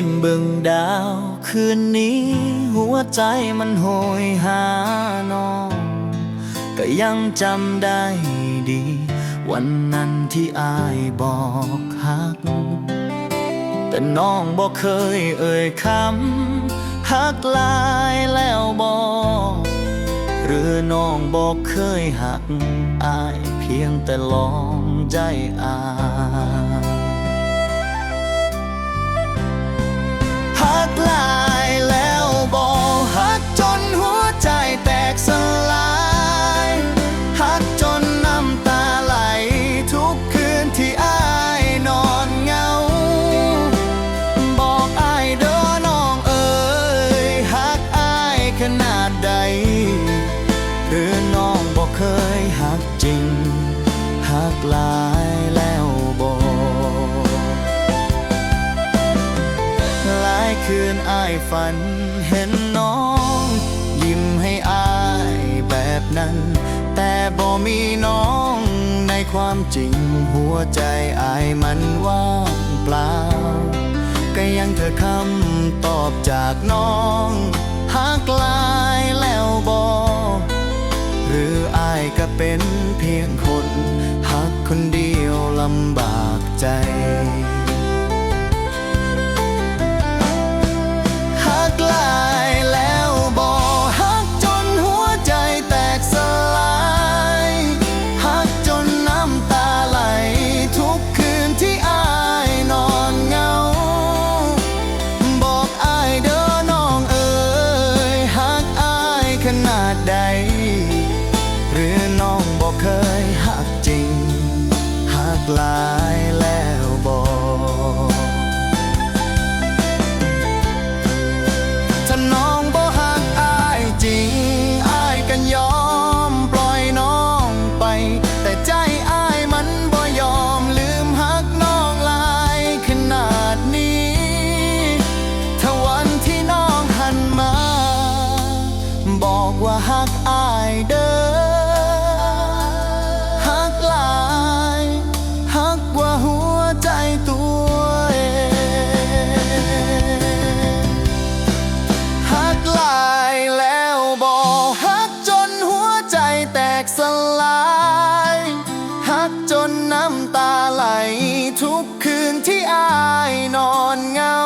บนดวงดาว คืนนี้ หัวใจมันโหยหาน้อง ก็ยังจำได้ดี วันนั้นที่อายบอกฮัก แต่น้องบอกเคยเอ่ยคำฮักลายแล้วบอกหรือน้องบอกเคยหักอายเพียงแต่ลองใจอาย ใดหรือน้องบอกเคยฮักจริงฮักหลายแล้วบอกหลายคืนอายฝันเห็นน้อง ยิ้มให้อายแบบนั้น แต่บ่มีน้องในความจริงหัวใจอายมันว่างเปล่า ก็ยังเธอคำตอบจากน้องหักลา เป็นเพียงคน หักคนเดียวลำบากใจ หลายแล้วบอกถ้าน้องบ่หักอายจริงอายกันยอมปล่อยน้องไป แต่ใจอายมันบ่ยอมลืมหักน้องหลายขนาดนี้ ถ้าวันที่น้องหันมา บอกว่าหักอาย กจนน้ำตาไหล ทุกคืนที่อายนอนเงา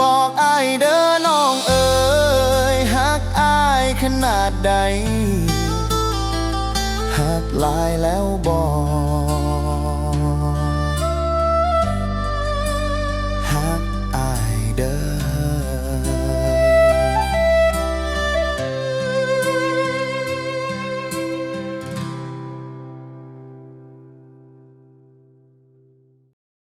บอกอายเด้อน้องเอ๋ยหักอายขนาดใดหักลายแล้วบอก